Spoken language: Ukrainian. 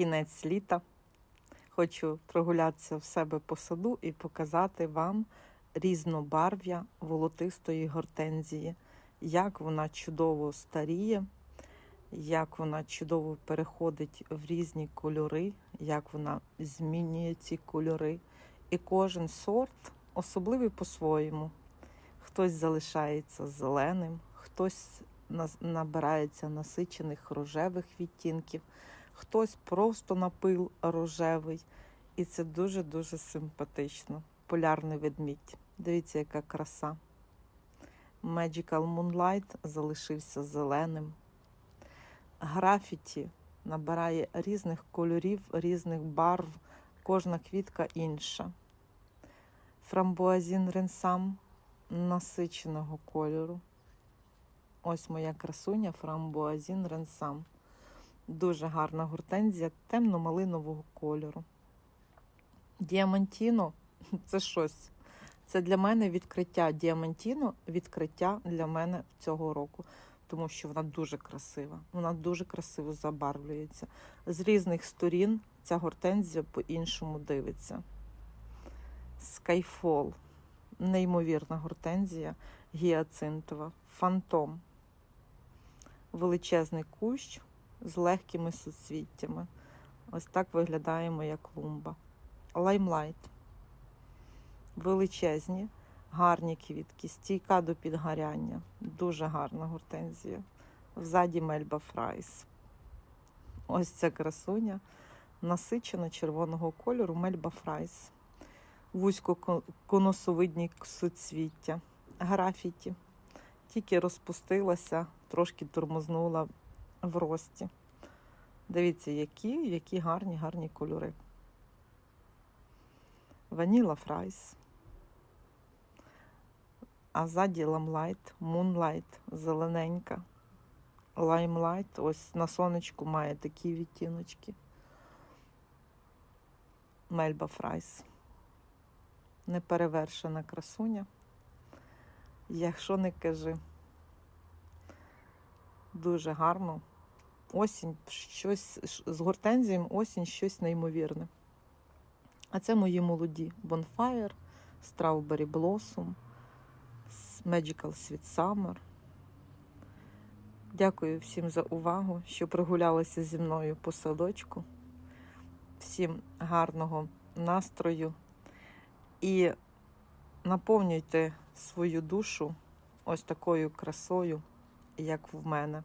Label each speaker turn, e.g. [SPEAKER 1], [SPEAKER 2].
[SPEAKER 1] кінець літа. Хочу прогулятися в себе по саду і показати вам різнобарв'я волотистої гортензії, як вона чудово старіє, як вона чудово переходить в різні кольори, як вона змінює ці кольори. І кожен сорт особливий по-своєму. Хтось залишається зеленим, хтось набирається насичених рожевих відтінків, хтось просто напил рожевий. І це дуже-дуже симпатично. Полярний ведмідь. Дивіться, яка краса. Magical Moonlight залишився зеленим. Графіті набирає різних кольорів, різних барв, кожна квітка інша. Фрамбуазін ренсам насиченого кольору. Ось моя красуня фрамбуазін ренсам. Дуже гарна гортензія темно-малинового кольору. Діамантіно це щось. Це для мене відкриття Діамантіно, відкриття для мене цього року, тому що вона дуже красива. Вона дуже красиво забарвлюється. З різних сторін ця гортензія по-іншому дивиться. Skyfall. Неймовірна гортензія гіацинтова. Фантом. Величезний кущ з легкими суцвіттями. Ось так виглядає моя клумба. Лаймлайт. Величезні, гарні квітки, стійка до підгоряння. Дуже гарна гортензія. Взаді мельба фрайс. Ось ця красуня насичена червоного кольору мельба фрайс. Вузько-конусовидні суцвіття. Графіті. Тільки розпустилася, трошки тормознула в рості. Дивіться, які, які гарні, гарні кольори. Ваніла фрайс. А ззаді ламлайт, мунлайт, зелененька. Лаймлайт, ось на сонечку має такі відтіночки. Мельба фрайс. Неперевершена красуня. Якщо не кажи, дуже гарно. Осінь, щось з гортензієм, осінь щось неймовірне. А це мої молоді Bonfire, Strawberry Blossom, Magical Sweet Summer. Дякую всім за увагу, що прогулялися зі мною по садочку. Всім гарного настрою і наповнюйте свою душу ось такою красою, як в мене.